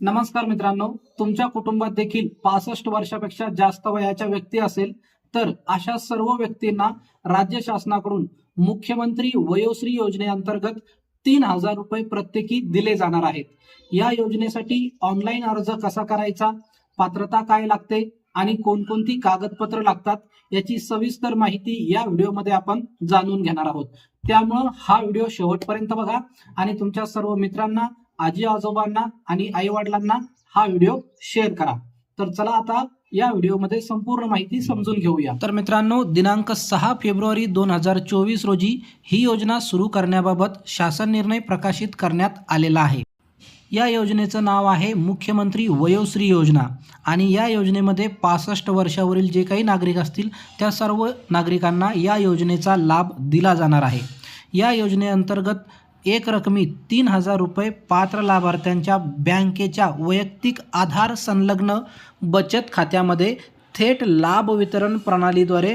नमस्कार मित्रांनो तुमच्या कुटुंबात देखील पासष्ट वर्षापेक्षा जास्त वयाच्या व्यक्ती असेल तर अशा सर्व व्यक्तींना राज्य शासनाकडून मुख्यमंत्री वयोश्री योजनेअंतर्गत तीन हजार रुपये प्रत्येकी दिले जाणार आहेत. या योजनेसाठी ऑनलाईन अर्ज कसा करायचा पात्रता काय लागते आणि कोणकोणती कागदपत्र लागतात याची सविस्तर माहिती या व्हिडिओमध्ये आपण जाणून घेणार आहोत. त्यामुळं हा व्हिडिओ शेवटपर्यंत बघा आणि तुमच्या सर्व मित्रांना आजी आजोबांना आणि आई वडिलांना हा व्हिडिओ शेअर करा. तर चला आता या व्हिडिओमध्ये संपूर्ण माहिती समजून घेऊया. तर मित्रांनो दिनांक सहा फेब्रुवारी दोन हजार चोवीस रोजी ही योजना सुरू करण्याबाबत शासन निर्णय प्रकाशित करण्यात आलेला आहे. या योजनेचं नाव आहे मुख्यमंत्री वयोश्री योजना आणि या योजनेमध्ये पासष्ट वर्षावरील जे काही नागरिक असतील त्या सर्व नागरिकांना या योजनेचा लाभ दिला जाणार आहे. या योजनेअंतर्गत एक रकमी तीन हजार रुपये पात्र लाभार्थ्यांच्या बँकेच्या वैयक्तिक आधार संलग्न बचत खात्यामध्ये थेट लाभ वितरण प्रणालीद्वारे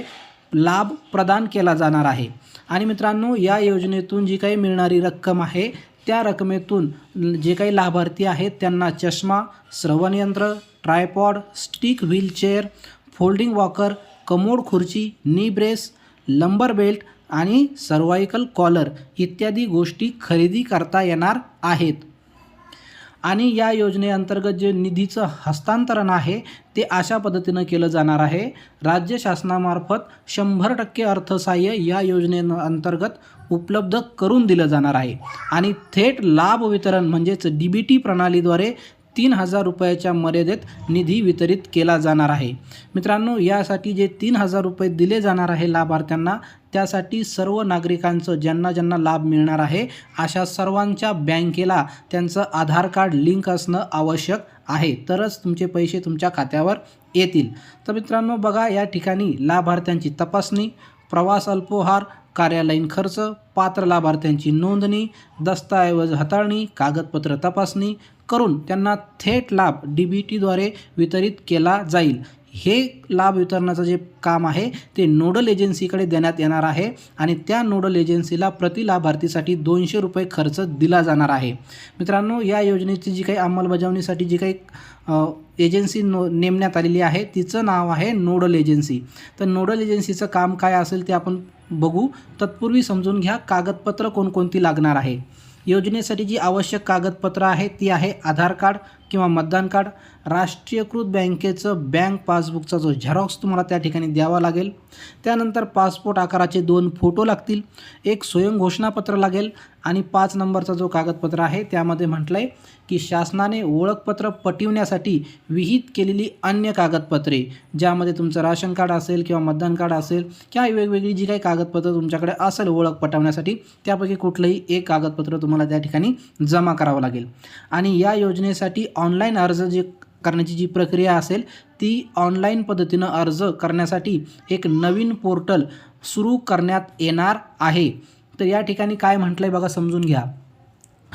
लाभ प्रदान केला जाणार आहे. आणि मित्रांनो या योजनेतून जी काही मिळणारी रक्कम आहे त्या रकमेतून जे काही लाभार्थी आहेत त्यांना चष्मा श्रवणयंत्र tripod stick wheelchair folding walker commode खुर्ची नी ब्रेस लंबर बेल्ट आणि सर्वायकल कॉलर इत्यादी गोष्टी खरेदी करता येणार आहेत. आणि या योजनेअंतर्गत जे निधीचं हस्तांतरण आहे ते अशा पद्धतीनं केलं जाणार आहे. राज्य शासनामार्फत शंभर टक्के अर्थसहाय्य या योजनेअंतर्गत उपलब्ध करून दिलं जाणार आहे. आणि थेट लाभ वितरण म्हणजेच डी बी टी प्रणालीद्वारे तीन हजार रुपयाच्या मर्यादेत निधी वितरित केला जाणार आहे. मित्रांनो यासाठी जे तीन हजार रुपये दिले जाणार आहे लाभार्थ्यांना त्यासाठी सर्व नागरिकांचं ज्यांना ज्यांना लाभ मिळणार आहे अशा सर्वांच्या बँकेला त्यांचं आधार कार्ड लिंक असणं आवश्यक आहे. तरच तुमचे पैसे तुमच्या खात्यावर येतील. तर मित्रांनो बघा या ठिकाणी लाभार्थ्यांची तपासणी प्रवास अल्पोहार कार्यालयीन खर्च पात्र लाभार्थ्यांची नोंदणी दस्तऐवज हाताळणी कागदपत्र तपासणी करून त्यांना थेट लाभ डी बी टीद्वारे वितरित केला जाईल. हे लाभ वितरणाचं जे काम आहे ते नोडल एजन्सीकडे देण्यात येणार आहे आणि त्या नोडल एजन्सीला प्रति लाभार्थीसाठी दोनशे रुपये खर्च दिला जाणार आहे. मित्रांनो या योजनेची जी काही अंमलबजावणीसाठी जी काही एजन्सी नो नेमण्यात आलेली आहे तिचं नाव आहे नोडल एजन्सी. तर नोडल एजन्सीचं काम काय असेल ते आपण बघू. तत्पूर्वी समजून घ्या कागदपत्र कोणकोणती लागणार आहे. योजनेसाठी जी आवश्यक कागदपत्र आहे ती आहे आधार कार्ड किंवा मतदान कार्ड राष्ट्रीयकृत बँकेचं बँक पासबुकचा जो झेरॉक्स तुम्हाला त्या ठिकाणी द्यावा लागेल. त्यानंतर पासपोर्ट आकाराचे दोन फोटो लागतील एक स्वयं घोषणापत्र लागेल आणि पाच नंबरचा जो कागदपत्र आहे त्यामध्ये म्हटलं आहे की शासनाने ओळखपत्र पटविण्यासाठी विहित केलेली अन्य कागदपत्रे ज्यामध्ये तुमचं राशन कार्ड असेल किंवा मतदान कार्ड असेल किंवा वेगवेगळी जी काही कागदपत्र तुमच्याकडे असेल ओळख पटवण्यासाठी त्यापैकी कुठलंही एक कागदपत्र तुम्हाला त्या ठिकाणी जमा करावं लागेल. आणि या योजनेसाठी ऑनलाईन अर्ज जे करण्याची जी प्रक्रिया असेल ती ऑनलाईन पद्धतीनं अर्ज करण्यासाठी एक नवीन पोर्टल सुरू करण्यात येणार आहे. तर या ठिकाणी काय म्हटलं आहे बघा समजून घ्या.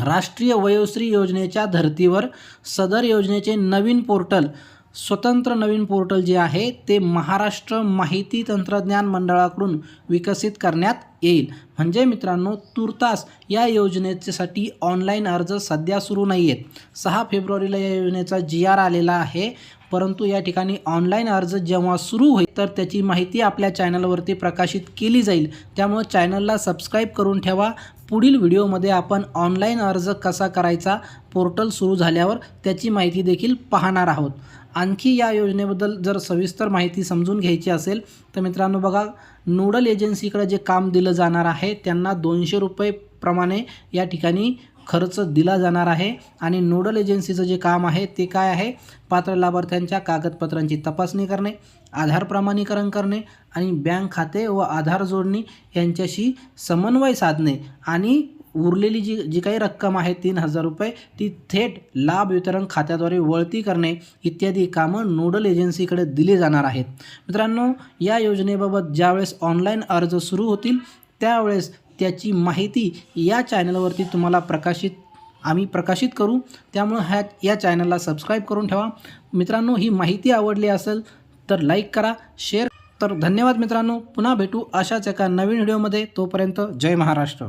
राष्ट्रीय वयोश्री योजनेच्या धर्तीवर सदर योजनेचे नवीन पोर्टल स्वतंत्र नवीन पोर्टल जे आहे ते महाराष्ट्र माहिती तंत्रज्ञान मंडळाकडून विकसित करण्यात येईल. म्हणजे मित्रांनो तुर्तास या योजनेसाठी ऑनलाईन अर्ज सध्या सुरू नाही आहेत सहा फेब्रुवारीला या योजनेचा जी आर आलेला आहे. परंतु या ठिकाणी ऑनलाईन अर्ज जेव्हा सुरू होईल तर त्याची माहिती आपल्या चॅनलवरती प्रकाशित केली जाईल. त्यामुळं चॅनलला सबस्क्राईब करून ठेवा. पुढील व्हिडिओमध्ये आपण ऑनलाईन अर्ज कसा करायचा पोर्टल सुरू झाल्यावर त्याची माहिती देखील पाहणार आहोत. आणखी या योजनेबद्दल जर सविस्तर माहिती समजून घ्यायची असेल तर मित्रांनो बघा नोडल एजन्सीकडे जे काम दिलं जाणार आहे त्यांना दोनशे रुपये प्रमाणे या ठिकाणी खर्च दिला जाणार आहे आणि नोडल एजन्सीचं जे काम आहे ते काय आहे? पात्र लाभार्थ्यांच्या कागदपत्रांची तपासणी करणे आधार प्रमाणीकरण करणे आणि बँक खाते व आधार जोडणी यांच्याशी समन्वय साधणे आणि उरलेली जी जी काही रक्कम आहे तीन हजार रुपये ती थेट लाभ वितरण खात्याद्वारे वळती करणे इत्यादी कामं नोडल एजन्सीकडे दिली जाणार आहेत. मित्रांनो या योजनेबाबत ज्यावेळेस ऑनलाईन अर्ज सुरू होतील त्यावेळेस त्याची माहिती या चॅनलवरती तुम्हाला प्रकाशित आम्ही प्रकाशित करू. त्यामुळं ह्या या चॅनलला सबस्क्राईब करून ठेवा. मित्रांनो ही माहिती आवडली असेल तर लाईक करा शेअर. तर धन्यवाद मित्रांनो. पुन्हा भेटू अशाच एका नवीन व्हिडिओमध्ये. तोपर्यंत जय महाराष्ट्र.